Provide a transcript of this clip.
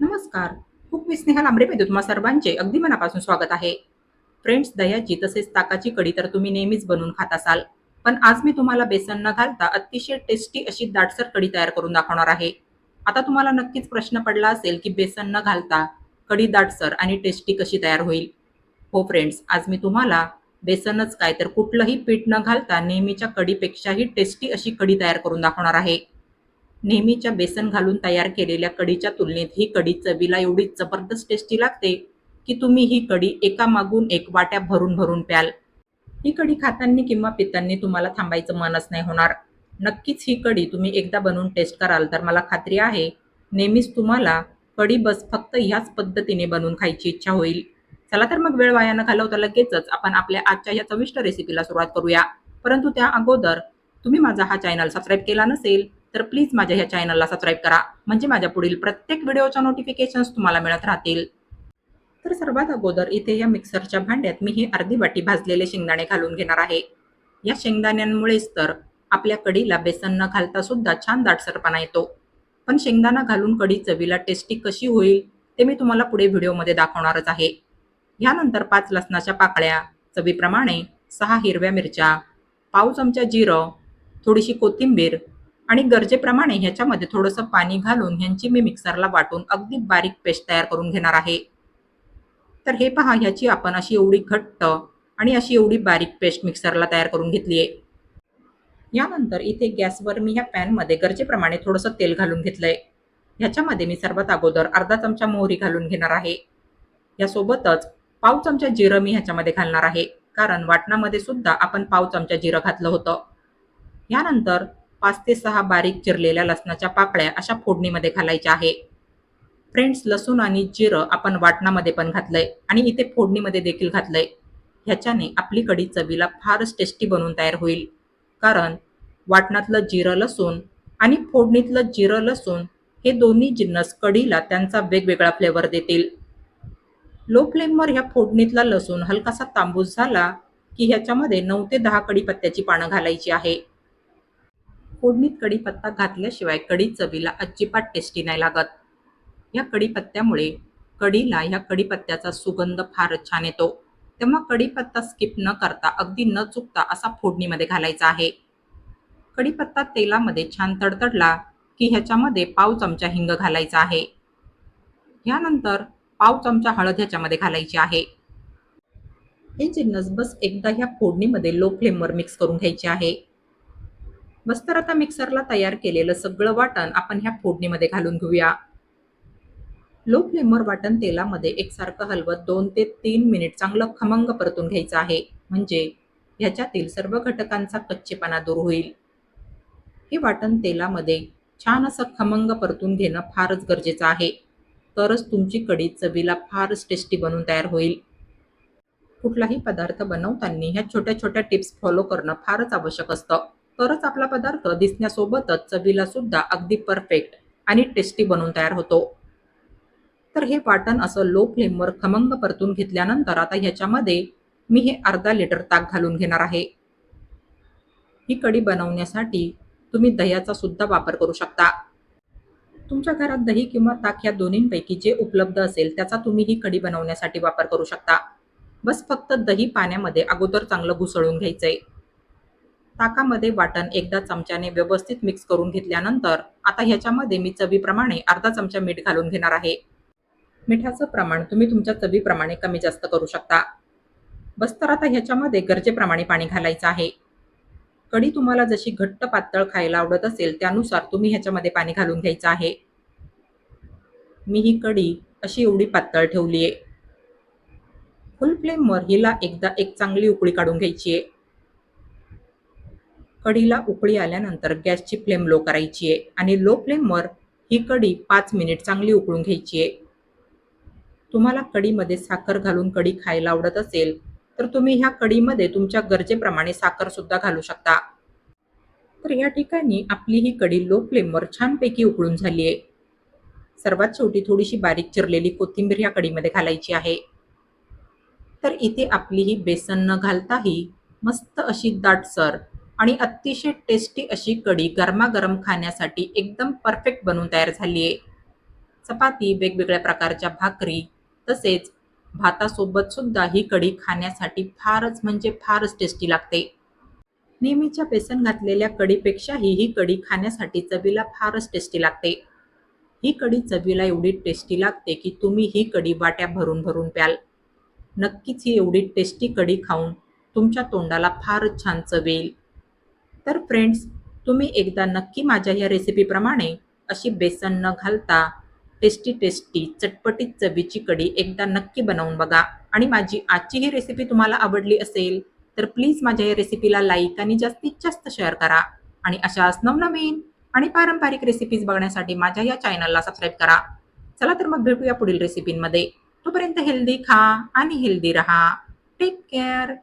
नमस्कार. खूप मी स्नेहल आंबरेमध्ये तुम्हा सर्वांचे अगदी मनापासून स्वागत आहे. फ्रेंड्स दह्याची तसेच ताकाची कढी तर तुम्ही नेहमीच बनवून खात असाल. पण आज मी तुम्हाला बेसन न घालता अतिशय टेस्टी अशी दाटसर कढी तयार करून दाखवणार आहे. आता तुम्हाला नक्कीच प्रश्न पडला असेल की बेसन न घालता कढी दाटसर आणि टेस्टी कशी तयार होईल? हो फ्रेंड्स आज मी तुम्हाला बेसनच काय तर कुठलंही पीठ न घालता नेहमीच्या कढीपेक्षाही टेस्टी अशी कढी तयार करून दाखवणार आहे. नेहमीच्या बेसन घालून तयार केलेल्या कढीच्या तुलनेत ही कढी चवीला एवढी जबरदस्त टेस्टी लागते की तुम्ही ही कढी एका मागून एक वाट्या भरून भरून प्याल. ही कढी खातांनी किंवा पितांनी तुम्हाला थांबायचं मनच नाही होणार. नक्कीच ही कढी तुम्ही एकदा बनवून टेस्ट कराल तर मला खात्री आहे नेहमीच तुम्हाला कढी बस फक्त ह्याच पद्धतीने बनवून खायची इच्छा होईल. चला तर मग वेळ वाया न घालवता लगेचच आपण आपल्या आजच्या या चविष्ट रेसिपीला सुरुवात करूया. परंतु त्या अगोदर तुम्ही माझा हा चॅनल सबस्क्राईब केला नसेल तर प्लीज माझ्या ह्या चॅनलला सबस्क्राईब करा. म्हणजे माझ्या पुढील प्रत्येक व्हिडिओच्या नोटिफिकेशन्स तुम्हाला मिळत राहतील. तर सर्वात अगोदर इथे या मिक्सरच्या भांड्यात मी हे अर्धी वाटी भाजलेले शेंगदाणे घालून घेणार आहे. या शेंगदाण्यांमुळेच तर आपल्या कढीला बेसन न घालता सुद्धा छान दाटसरपणा येतो. पण शेंगदाणा घालून कढी चवीला टेस्टी कशी होईल ते मी तुम्हाला पुढे व्हिडिओमध्ये दाखवणारच आहे. ह्यानंतर पाच लसणाच्या पाकळ्या चवीप्रमाणे सहा हिरव्या मिरच्या पाव चमचा जिरं थोडीशी कोथिंबीर आणि गरजेप्रमाणे ह्याच्यामध्ये थोडंसं पाणी घालून ह्यांची मी मिक्सरला वाटून अगदी बारीक पेस्ट तयार करून घेणार आहे. तर हे पहा ह्याची आपण अशी एवढी घट्ट आणि अशी एवढी बारीक पेस्ट मिक्सरला तयार करून घेतली आहे. यानंतर इथे गॅसवर मी ह्या पॅनमध्ये गरजेप्रमाणे थोडंसं तेल घालून घेतलंय. ह्याच्यामध्ये मी सर्वात अगोदर अर्धा चमचा मोहरी घालून घेणार आहे. यासोबतच पाव चमचा जिरं मी ह्याच्यामध्ये घालणार आहे. कारण वाटणामध्ये सुद्धा आपण पाव चमचा जिरं घातलं होतं. यानंतर पाच ते सहा बारीक चिरलेल्या लसणाच्या पाकळ्या अशा फोडणीमध्ये घालायच्या आहे. फ्रेंड्स लसूण आणि जिरं आपण वाटणामध्ये पण घातलंय आणि इथे फोडणीमध्ये देखील घातलंय. ह्याच्याने आपली कढी चवीला फारच टेस्टी बनवून तयार होईल. कारण वाटणातलं जिरं लसूण आणि फोडणीतलं जिरं लसूण हे दोन्ही जिन्नस कढीला त्यांचा वेगवेगळा फ्लेवर देतील. लो फ्लेमवर ह्या फोडणीतला लसूण हलकासा तांबूस झाला की ह्याच्यामध्ये नऊ ते दहा कढीपत्त्याची पानं घालायची आहे. फोडणीत कढीपत्ता घातल्याशिवाय कढी चवीला अजिबात टेस्टी नाही लागत. या कढीपत्त्यामुळे कढीला ह्या कढीपत्त्याचा सुगंध फारच छान येतो. तेव्हा कढीपत्ता स्किप न करता अगदी न चुकता असा फोडणीमध्ये घालायचा आहे. कढीपत्ता तेलामध्ये छान तडतडला की ह्याच्यामध्ये पाव चमचा हिंग घालायचा आहे. ह्यानंतर पाव चमचा हळद ह्याच्यामध्ये घालायची आहे. हे जिन्नस बस एकदा ह्या फोडणीमध्ये लो फ्लेमवर मिक्स करून घ्यायचे आहे. बस तर आता मिक्सरला तयार केलेलं सगळं वाटण आपण ह्या फोडणीमध्ये घालून घेऊया. लो फ्लेमवर वाटण तेलामध्ये एकसारखं हलवत दोन ते तीन मिनिट चांगलं खमंग परतून घ्यायचं आहे. म्हणजे ह्याच्यातील सर्व घटकांचा कच्चेपणा दूर होईल. हे वाटण तेलामध्ये छान असं खमंग परतून घेणं फारच गरजेचं आहे. तरच तुमची कढी चवीला फारच टेस्टी बनून तयार होईल. कुठलाही पदार्थ बनवताना ह्या छोट्या छोट्या टिप्स फॉलो करणं फारच आवश्यक असतं. तरच आपला पदार्थ दिसण्यासोबतच चवीला सुद्धा अगदी परफेक्ट आणि टेस्टी बनवून तयार होतो. तर हे वाटण असं लो फ्लेमवर खमंग परतून घेतल्यानंतर आता ह्याच्यामध्ये मी हे अर्धा लिटर ताक घालून घेणार आहे. ही कढी बनवण्यासाठी तुम्ही दह्याचा सुद्धा वापर करू शकता. तुमच्या घरात दही किंवा ताक या दोन्हींपैकी जे उपलब्ध असेल त्याचा तुम्ही ही कढी बनवण्यासाठी वापर करू शकता. बस फक्त दही पाण्यामध्ये अगोदर चांगलं घुसळून घ्यायचंय. ताकामध्ये वाटण एकदा चमच्याने व्यवस्थित मिक्स करून घेतल्यानंतर आता ह्याच्यामध्ये मी चवीप्रमाणे अर्धा चमचा मीठ घालून घेणार आहे. मिठाचं प्रमाण तुम्ही तुमच्या चवीप्रमाणे कमी जास्त करू शकता. बस तर आता ह्याच्यामध्ये गरजेप्रमाणे पाणी घालायचं आहे. कढी तुम्हाला जशी घट्ट पातळ खायला आवडत असेल त्यानुसार तुम्ही ह्याच्यामध्ये पाणी घालून घ्यायचं आहे. मी ही कढी अशी एवढी पातळ ठेवली आहे फुल फ्लेमवर हिला एकदा एक चांगली उकळी काढून घ्यायची आहे कढीला उकळी आल्यानंतर गॅसची फ्लेम लो करायची आहे आणि लो फ्लेमवर ही कढी पाच मिनिट चांगली उकळून घ्यायची आहे. तुम्हाला कढीमध्ये साखर घालून कढी खायला आवडत असेल तर तुम्ही ह्या कढीमध्ये तुमच्या गरजेप्रमाणे साखर सुद्धा घालू शकता. तर या ठिकाणी आपली ही कढी लो फ्लेमवर छानपैकी उकळून झाली आहे. सर्वात शेवटी थोडीशी बारीक चिरलेली कोथिंबीर ह्या कढीमध्ये घालायची आहे. तर इथे आपली ही बेसन न घालताही मस्त अशी दाटसर आणि अतिशय टेस्टी अशी कढी गरमागरम खाण्यासाठी एकदम परफेक्ट बनवून तयार झाली आहे. चपाती वेगवेगळ्या प्रकारच्या भाकरी तसेच भातासोबत सुद्धा ही कढी खाण्यासाठी फारच म्हणजे फारच टेस्टी लागते. नेहमीच्या बेसन घातलेल्या कढीपेक्षाही ही कढी खाण्यासाठी चवीला फारच टेस्टी लागते. ही कढी चवीला एवढी टेस्टी लागते की तुम्ही ही कढी वाट्या भरून भरून प्याल. नक्कीच ही एवढी टेस्टी कढी खाऊन तुमच्या तोंडाला फारच छान चवेल. तर फ्रेंड्स तुम्ही एकदा नक्की माझ्या या रेसिपीप्रमाणे अशी बेसन न घालता टेस्टी टेस्टी चटपटीत चवीची कढी एकदा नक्की बनवून बघा. आणि माझी आजची ही रेसिपी तुम्हाला आवडली असेल तर प्लीज माझ्या या रेसिपीला लाईक आणि जास्तीत जास्त शेअर करा. आणि अशाच नवनवीन आणि पारंपरिक रेसिपीज बघण्यासाठी माझ्या या चॅनलला सबस्क्राईब करा. चला तर मग भेटूया पुढील रेसिपींमध्ये तोपर्यंत हेल्दी खा आणि हेल्दी रहा. Take care